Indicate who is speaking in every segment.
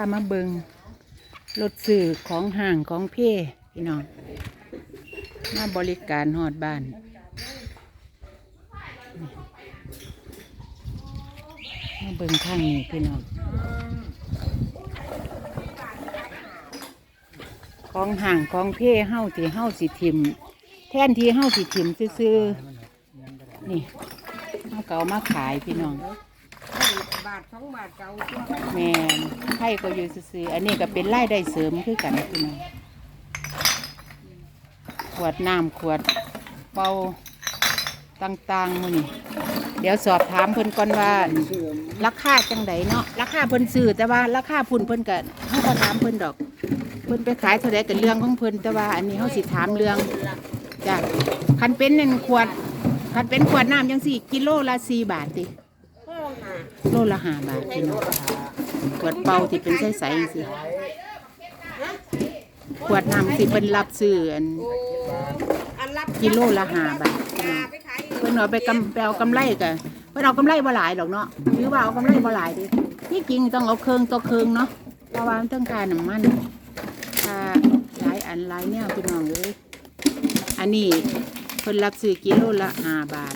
Speaker 1: ามาเบิงรถสื่อของห่างของเพ่พี่น้อง มาบริการหอดบ้าน มาเบิงข้างนี้พี่น้อง ของห่างของเพ่เฮาที่เฮาสิทิม แท่นที่เฮาสิทิมซื่อๆนี่เฮาเก่ามาขายพี่น้อง
Speaker 2: บาทสองบาทเก่า
Speaker 1: แมนไข่ก็อยู่ซื่อๆอันนี้ก็เป็นรายได้เสริมคือกันพี่น้องขวดน้ำขวดเป่าต่างๆมื้อนี้เดี๋ยวสอบถามเพิ่นก่อนว่า ราคาจังไดเนาะราคาเพิ่นซื้อแต่ว่าราคาพุ่นเพิ่นก็เฮาก็ถามเพิ่นดอก เพิ่นไปขายเท่าใดก็เรื่องของเพิ่นแต่ว่าอันนี้เฮาสิถามเรื่องจ้ะคันเป็นนั่นขวดคันเป็นขวดน้ำจังสี่กิโลละ4บาทติ โลละห้าบาทพี่น้องขวดเป่าที่เป็นใสๆจังซี่ขวดน้ำที่เพิ่นรับซื้ออัน
Speaker 2: โอ้อันรับ
Speaker 1: กิโลละห้าบาท
Speaker 2: ยาไปขาย
Speaker 1: เพิ่นเอาไปกำไปเอากำไรกันเพิ่นเอากำไรบ่หลายหรอกเนาะหรือว่าเอากำไรบ่หลายดิที่จริงต้องเอาเครื่องต่อเครื่องเนาะเพราะว่ามันต้องการน้ำมันถ้าหลายอันหลายแนวพี่น้องเอ้ยอันนี้เพิ่นรับซื้อกิโลละห้าบาท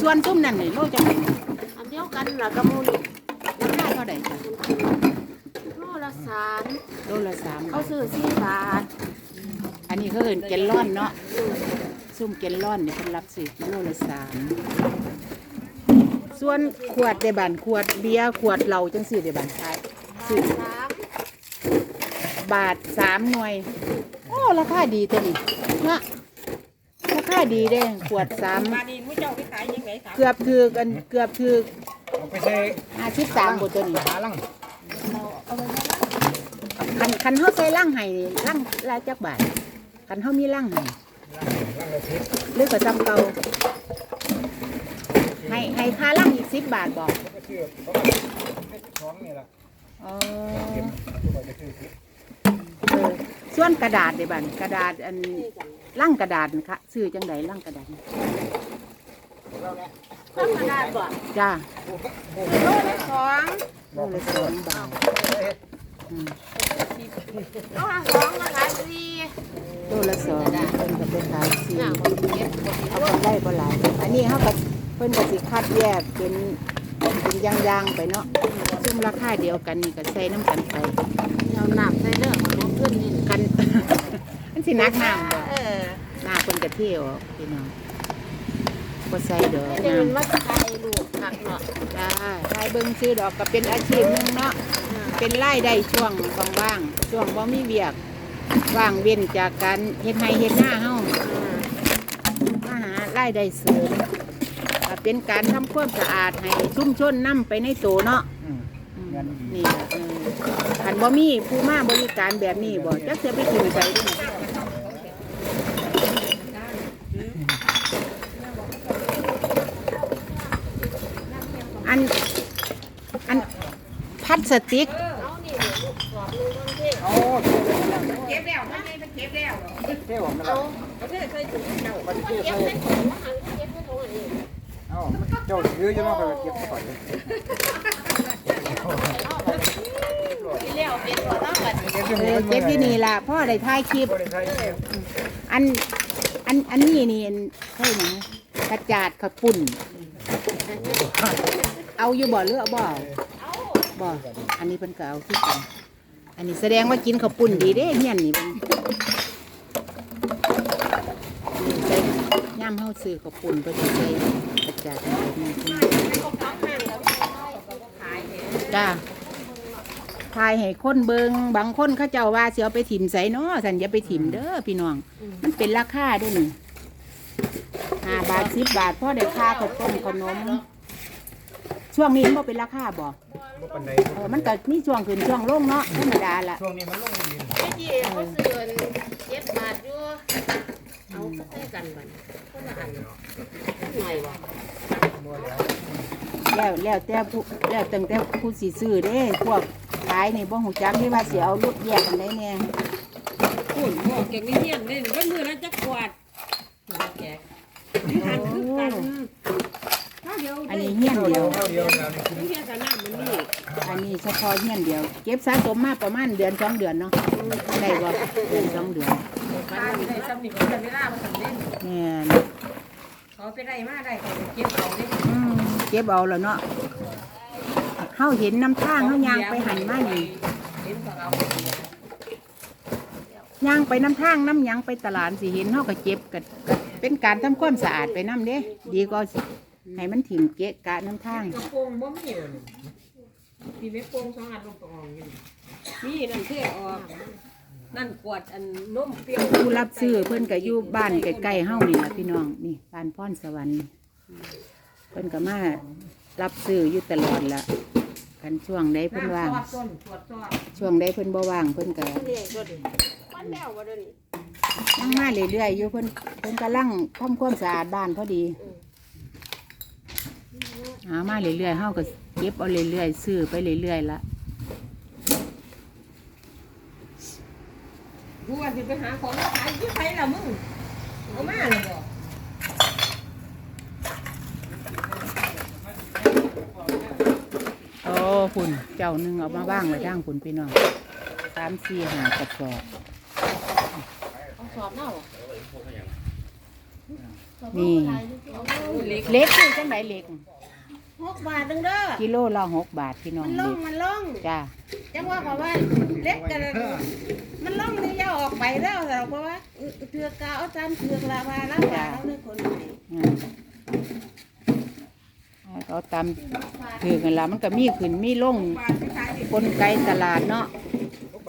Speaker 1: ส่วนตุ้มนั่นนี่โลจะ
Speaker 3: กันล่ะกระมูล
Speaker 1: ราคาเท่าไหร่จ้ะ
Speaker 3: โลละสาม
Speaker 1: โลละสาม
Speaker 3: เขา
Speaker 1: บาท
Speaker 3: ซื้อสี่บาท
Speaker 1: อันนี้เขาเอินแกลลอนเนาะซุ่มแกลลอนนี่เพิ่นรับซื้อกิโลละสามส่วนขวดในบ้านขวดเบียร์ขวดเหล้าจังสี่ในบ้านขายซื้อ
Speaker 3: สาม
Speaker 1: บาทสามหน่วย โอ้ราคาดีตัวนี้นะราคาดีเด้ขวดสาม
Speaker 2: บาทนี้มุ้เจ้าไปขายยังไงสาม
Speaker 1: เกือบถือกันเกือบถือ
Speaker 4: เอา ไปใส่
Speaker 1: ห้าสิบสามบทตัวนี้
Speaker 4: หาลัง
Speaker 1: คันคันเขาใส่ล่างไห้นี่ล่างลายจักบาทคันเขามีล่างไห้
Speaker 4: ลังละสิบ
Speaker 1: หรือก็จำเก่าให้ให้ค่าล่างอีกสิบบาทบอก
Speaker 4: ก็คือประมาณให้สิบสองนี่แหละ
Speaker 1: อ๋อ
Speaker 4: เก็บตัวไปจะคือสิบ
Speaker 1: เออส่วนกระดาษเด้บันกระดาษอันล่างกระดาษค่ะซื้อจังไดล่างกระดาษ
Speaker 3: ธรรมดาบ่
Speaker 1: จ้า
Speaker 3: โลละสอง
Speaker 1: โลละสองบาทอืม
Speaker 3: โลละสองก็ขายสี่
Speaker 1: โลละสองเพิ่นก็ไปขายสี่
Speaker 3: น่ะคนเก็บ
Speaker 1: เอากำไรบ่หลายอันนี้เขาก็เพิ่นก็สิคัดแยกเป็นเป็นอย่างๆไปเนาะซุ่มราคาเดียวกันนี่ก็ใส่น้ำกันไป
Speaker 3: เอาน้ำใส่เด้อมันบ่ขึ้นนี่
Speaker 1: กันมันสินักน้ำบ่
Speaker 3: เออ
Speaker 1: หน้าเพิ่นก็เที่ยวพี่น้อง บ่ใส่ดอก
Speaker 3: เดี๋ยว
Speaker 1: น้
Speaker 3: มันมาขายลูกผักเนาะำ
Speaker 1: จ้าขายเบิ่งซื้อดอกก็เป็นอาชีพหนึงเนาะเป็นรายได้ช่วงว่างๆช่วงบ่มีเวียกว่างเว้นจากการเฮ็ดไร่เฮ็ดนาเฮามาหารายได้เสริมก็เป็นการทำความสะอาดให้ชุ่มชนน้ำไปในโตเนาะ
Speaker 4: อืม
Speaker 1: อืม
Speaker 4: เงินดี
Speaker 1: นี่ล่ะเออคันบ่มีผู้มาบริการแบบนี้บ่จักจะไปกินใส่ด้วยอัน อันพลา สติก
Speaker 3: เอานี่เดี๋ยวลูกกรอบลูกมันเท่
Speaker 4: โอ้
Speaker 2: เก็บแล้วมันไม่เก็บแล้ว
Speaker 4: เท่ผมนะค
Speaker 3: เอา
Speaker 4: รับ
Speaker 2: ประเทศใส่ถุงเจ้า
Speaker 4: มันเท่
Speaker 3: เก็บ
Speaker 4: ใส่
Speaker 3: ในถุงมาหันเก็บในถุงอันนี้
Speaker 4: เอ้าเจ้าถืออยู่นาะไปเก็บซะก่อน
Speaker 3: ที่แล้วเป็นเนาะบัดนี้
Speaker 4: เก็บ
Speaker 1: เออเก็บที่นี่ล่ะพ่อได้ถ่ายคลิป อันอันอันนี้นี่ใช่ไหมกระจาดขปุ่น เอาอยู่บ่อหรือเอาบ่อ บ่อันนี้เพิ่นก็เอาที่กันอันนี้แสดงว่ากินข้าวปุ่นดีเด้เฮียนนี่เพิ่นนี่ใส่ย่ำเฮาซื้อข้าวปุ่นเพิ่นสิใส่กระจาดแบบนี้ขึ้าจ้าทายให้คนเบิงบางคนเขาเจ้าว่าสิเอาไปถิ่มใส่เนาะสันอย่าไปถิ่มเด้อพี่น้อง มันเป็นราคาด้วยนี่ห้าบาทสิบบาทพ่อได้ค่าข้าวต้มขนม ช่วงนี้มันบ่เป็นราคาบ่
Speaker 4: บ่ปานใด
Speaker 1: เออมันก็มีช่วงขึ้นช่วงลงเนาะธรรมดาละ
Speaker 4: ช่วงนี้มันลงดิน
Speaker 3: ไอ้ที่เขาซื้อเจ็ดบาทอยู่เอาก็ใส่กันบัดนี้คนละอันหน่อยบ่
Speaker 4: บ่แล้ว
Speaker 1: แล้วแล้วแต่ผู้แล้วตั้งแต่ผู้สิซื้อเด้พวกขายนี่บ่หูจักที่ว่าสิเอาลูกแยกกันได้แน่
Speaker 2: ฝุ่นพวกแกไม่เหี้ยนเลยก็มือแล้วจะกวาดแกหันคือกันถ้าเดียว
Speaker 1: อันนี้เฮี้ยนเดียว
Speaker 4: เท่าเดียแล้วนี่คือ
Speaker 2: ไม่เหี้ยกันน้ำมันนี่
Speaker 1: อันนี้เฉพาะเฮียนเดียว เก็บสะสมมาประมาณเดือนสองเดือนเนาะได้บ่เดือนสองเดือน
Speaker 2: ป้าที่ได้ซ้ำนี่ก็จะเวลามาสั่งเล่น
Speaker 1: แม่น
Speaker 2: เขาไปได้มาได้เขาเก็บเอาเล่น
Speaker 1: อืมเก็บเอาแล้วเนาะเฮาเห็นน้ำทางเฮายางไปหันมานี่
Speaker 2: เห็นของเอา
Speaker 1: ย่างไปน้ำทางน้ำยังไปตลาดสิเห็นเฮาก็เจ็บก็ก็เป็นการทำความสะอาดไปน้ำเด้ดีก็ ให้มันถิ่มเกะกะน้ำทาง
Speaker 2: กระโปรงบ่มีเลยมีเม็ดโป่งสองอันลงตรงอยู่นี่นั่นเท่ออกนั่นกวดอันนมเปรี้ยว
Speaker 1: ผู้รับซื้อเพิ่นก็อยู่บ้านใกล้ๆเฮานี่ล่ะพี่น้องนี่บ้านพรสวรรค์เพิ่นก็มารับซื้ออยู่ตลอดละกันช่วงใดเพิ่นว่าง
Speaker 2: น้ำซอสต้นตรวจซอส
Speaker 1: ช่วงใดเพิ่นบ่ว่างเพิ่นก็
Speaker 3: นี่ตัวนี้วันแล้วบ่เด้อนี่
Speaker 1: นั่งมาเรื่อยๆอยู่เพิ่นเพิ่นกำลังทำความสะอาดบ้านพอดี หามาเรื่อยๆเฮาก็เก็บเอาเรื่อยๆซื้อไปเรื่อยๆละ
Speaker 2: กูว่าสิไปหาของมาขายที่ไผล่ะมึงเอามาเลยบ่
Speaker 1: โอ้คุณเจ้าหนึงเอามาบ้างไว้ทางคุณพี่น้องสามสี่ห้ากระสอบ
Speaker 3: เอาสอบเนาะ
Speaker 1: นี่
Speaker 2: เล็ก
Speaker 1: เล็กคือจังไดเล็ก
Speaker 3: หกบาทนึงเด้อ
Speaker 1: กิโลละหกบาทพี่น้อง
Speaker 3: มันล
Speaker 1: เล็
Speaker 3: ง
Speaker 1: ก
Speaker 3: มันลง
Speaker 1: จ้า
Speaker 3: จังว่าเพราะว่าเล็กกันมันลงนี่อย่าออกไปแล้วแต่เพราะว่าเถือกกาวเอาจานเถือกลาวาแล้วว่าเราเลยคนไหน
Speaker 1: อืมให้เขาตามถือกันละมันก็มีขึ้นมีลง
Speaker 2: บาทไปขายดิ
Speaker 1: กลไกตลาดเนาะ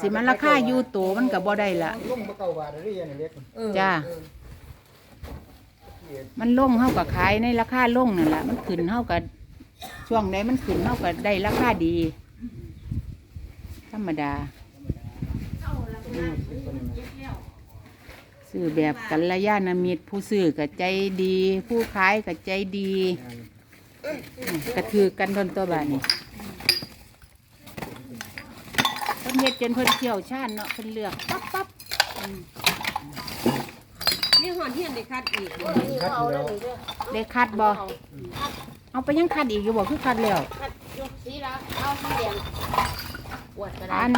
Speaker 1: สิมันราคาอยู่โตมันก็บ่ได้ละ
Speaker 4: ลุ่มบ่เก่าบาทได้ยังเล็ก
Speaker 2: เออ
Speaker 1: จ้ามันลงเฮากับขายในราคาลงนั่นแหละมันขึ้นเฮากับ ช่วงใดมันขึ้นเฮากับได้ราคาดี ธรรมดาซื้อแบบกัลยาณมิตรผู้ซื้อก็ใจดี ผู้ขายก็ใจดีอืมกระถือกันทนตัวบาดนี่เพิ่นเฮ็ดจนเพิ่นเที่ยวชาญเนาะเพิ่นเลือกปั๊บปั๊บ
Speaker 2: นี่หอนเทียนได้คัดอีก
Speaker 3: โอ้ยนี่ก็เอาแล้วนี่เด้อ
Speaker 1: ได้คัดบ่ เอาไปยังคัดอีกอยู่บ่คือคัดแล้ว
Speaker 3: คัดยกสีละเอาสีแดงปวดกระดา
Speaker 1: อั
Speaker 3: ษ
Speaker 1: น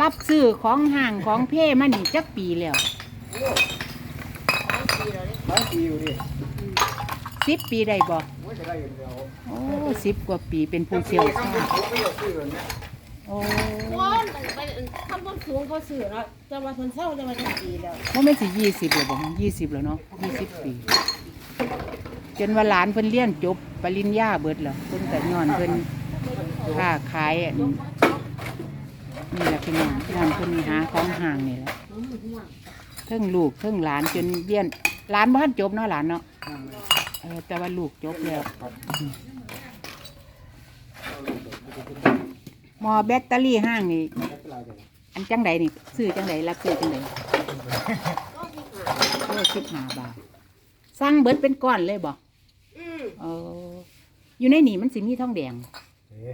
Speaker 1: รับซื้อของห่างของเพ่มานี่จักปีแล้ว
Speaker 3: สีแล้วนี่
Speaker 4: หลายปีอยู่ดิ
Speaker 1: สิบปีได้บ่
Speaker 4: โอ้ยจะได้อยู่เดียว
Speaker 1: โอ้สิบกว่าปีเป็นผู้เชี่ยวชาญ
Speaker 4: ผมก็อยากซื้อเนี่ย
Speaker 1: โอ้
Speaker 3: ว้อนไปทำบนสูงเขาซื้อเนาะจะมาคนเศร้าจะมาจังปีแล้ว
Speaker 1: ว่าไม่นสิยี่สิบหรอบ่ยี่สิบแล้วเนาะยี่สิบปี จนว่าหลานเพิ่นเรียนจบปริญญาเบิดแล้วเพิ่นก็ย้อนเพิ่นค้าขายอันนี่แหละพี่น้องย้อนเพิ่นหาของห่างนี่แหละเทิงลูกเทิงหลานจนเรียนหลานบ่ทันจบเนาะหลานเนาะเออแต่ว่าลูกจบแล้วหมอแบตเตอรี่ห้างนี่อันจังใดนี่ซื้อจังใดรับซื้อจังใดโลสิบห้าบาทสั่งเบิดเป็นก้อนเลยบ
Speaker 3: อืม
Speaker 1: เอออยู่ในนี่มันสิมีทองแดง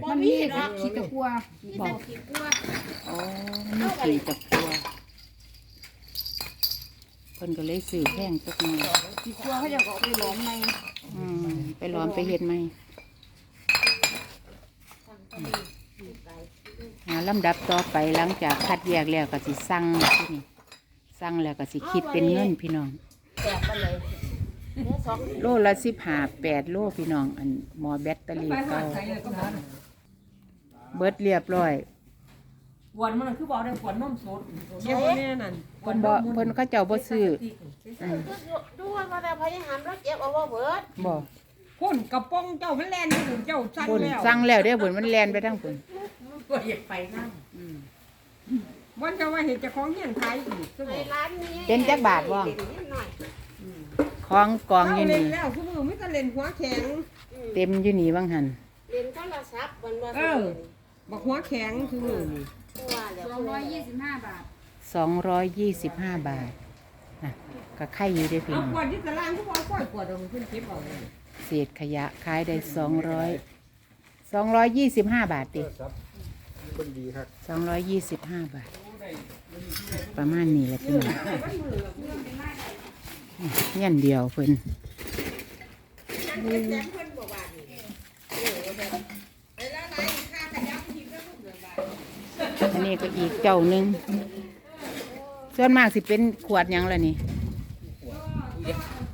Speaker 3: มันมีเนาะ
Speaker 2: ขี้ตะกัว
Speaker 3: มีแต่ขี้กลัว
Speaker 1: อ๋อมันมีสีจับตัวเพิ่นก็เลยซื้อแพงจักหน่อย
Speaker 2: ขี้กัวเขาจะเอาไปหลอมใน
Speaker 1: อืมไปล้อมไปเฮ็ดไหมหาลำดับต่อไปหลังจากคัดแยกแล้วก็สิสั่งที่นี่สั่งแล้วก็สิคิดเป็นเงินพี่น้อง
Speaker 3: แตกไปเลยเนื้อสอง
Speaker 1: โลละสิบห้าแปดโลพี่น้อง อันหมอแบตเตอรี่
Speaker 2: ไปหอ
Speaker 1: เก่า
Speaker 2: ดใส่เลยก็บอก
Speaker 1: เบิดเรียบร้อย
Speaker 2: กวนมันคือบอกได้กวนนมสดเยี่ยมแน่นั่น
Speaker 1: เพิ่นบ่เพิ่นเขาเจ้าบ่ซื้ออืม
Speaker 3: ดูว่าพอได้พยายามแล้วเจ็บเอาว่าเบิด
Speaker 1: บ่
Speaker 2: พ่นกระป๋องเจ้ามันแล่นอยู่เจ้าสั่ง
Speaker 1: พุ่น
Speaker 2: แล้ว
Speaker 1: สั่งแล้วเด้อพุ่นมันแล่นไปทั้งพุ่น
Speaker 2: ก็อยากไปนั่นวันจะว่าเห็นเจะของเงี้ยนขายอีกซึ่ง
Speaker 3: ในร้านนี้
Speaker 1: เป็นจักบาทบ่
Speaker 3: เด่ นนิดหน่อย
Speaker 1: ของกองอยู่
Speaker 2: เล่น
Speaker 1: นี่
Speaker 2: แล้วคือมือไม่ก็เล่นหัวแข็ง
Speaker 3: อืม
Speaker 1: เต็มอยู่นี่บางหัน
Speaker 3: เล่นโทรศัพท์มันว่า
Speaker 2: เออบักหัวแข็งคือมือนี่
Speaker 3: ว่าแล้ว
Speaker 5: สองร้อยยี่สิบห้าบาท
Speaker 1: สองร้อยยี่สิบห้าบาทนะก็ไข่อยู่ได้อพี่
Speaker 2: เอา
Speaker 1: น้อง
Speaker 2: กวดที่ตารางเขาบอกกวดกวดเอาขึ้นเก็บเอาเลย
Speaker 1: เศษขยะขายได้สองร้อยสองร้อยยี่สิบห้าบาท
Speaker 4: เอ
Speaker 1: ติ
Speaker 4: อครับคนดีครับ
Speaker 1: สองร้อยยี่สิบห้าบาท ประมาณนี้แหละพี่น้อง เงี้ยนเดียวเพิ่น
Speaker 2: นั่นเป็นแสนเพิ่นบอกว่านี่เออแบบไอ้ละลายค่าขยับทีก็ลูกเลย
Speaker 1: นี่ก็อีกเจ้าหนึ่งส่วนมากสิเป็นขวดหยังล่ะนี่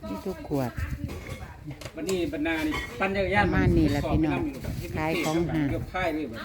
Speaker 1: นี่ทุกขวด
Speaker 4: วันนี้บรรณานี่ปั่นจักรยาน
Speaker 1: ประมาณนี้แหละพี่น้องขายของหา
Speaker 4: เกือบค่ายเลยบัด